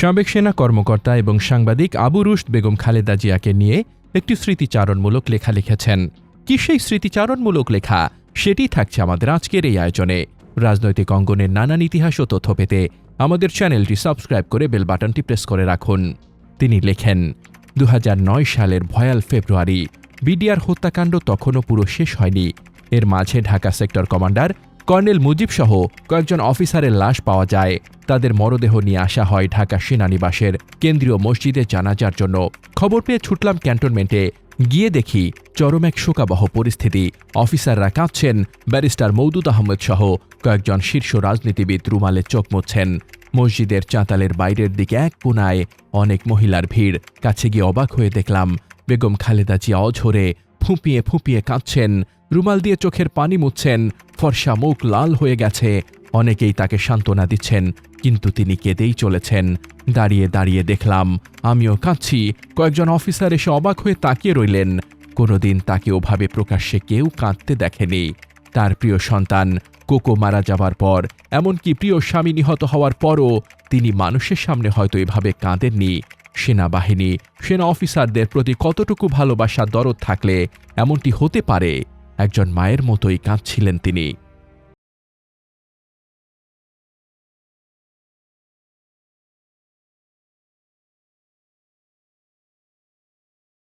সাবেক সেনা কর্মকর্তা এবং সাংবাদিক আবু রুশদ বেগম খালেদা জিয়াকে নিয়ে একটি স্মৃতিচারণমূলক লেখা লিখেছেন। কি সেই স্মৃতিচারণমূলক লেখা? সেটি থাকছে আমাদের আজকের এই আয়োজনে। রাজনৈতিক অঙ্গনের নানান ইতিহাস ও তথ্য পেতে আমাদের চ্যানেলটি সাবস্ক্রাইব করে বেল বাটনটি প্রেস করে রাখুন। তিনি লেখেন দু হাজার নয় সালের ভয়াল ফেব্রুয়ারি, বিডিআর হত্যাকাণ্ড তখনও পুরো শেষ হয়নি। এর মাঝে Dhaka sector commander colonel Mujib সহ কয়েকজন অফিসারের লাশ পাওয়া যায়। তাদের মরদেহ নিয়ে আসা হয় ঢাকা সেনানিবাসের কেন্দ্রীয় মসজিদে জানাজার জন্য। খবর পেয়ে ছুটলাম ক্যান্টনমেন্টে। গিয়ে দেখি চরম এক শোকাবহ পরিস্থিতি। অফিসাররা কাঁদছেন। ব্যারিস্টার মৌদুদ আহমেদ সহ কয়েকজন শীর্ষ রাজনীতিবিদ রুমালে চোখ মুচ্ছেন মসজিদের চাতালের বাইরের দিকে এক কোনায় অনেক মহিলার ভিড়। কাছে গিয়ে অবাক হয়ে দেখলাম বেগম খালেদা জিয়া অঝরে ফুঁপিয়ে ফুঁপিয়ে কাঁদছেন। রুমাল দিয়ে চোখের পানি মুছছেন। ফর্সা মুখ লাল হয়ে গেছে। অনেকেই তাকে সান্ত্বনা দিচ্ছেন, কিন্তু তিনি কেঁদেই চলেছেন। দাঁড়িয়ে দাঁড়িয়ে দেখলাম, আমিও কাঁদছি। কয়েকজন অফিসার এসে অবাক হয়ে তাকিয়ে রইলেন। কোনোদিন তাকে ওভাবে প্রকাশ্যে কেউ কাঁদতে দেখেনি। তার প্রিয় সন্তান, কোকো মারা যাবার পর, এমনকি প্রিয় স্বামী নিহত হওয়ার পরও তিনি মানুষের সামনে হয়তো এভাবে কাঁদেননি। সেনাবাহিনী, সেনা অফিসারদের প্রতি কতটুকু ভালোবাসা দরদ থাকলে এমনটি হতে পারে? একজন মায়ের মতোই কাঁদছিলেন তিনি।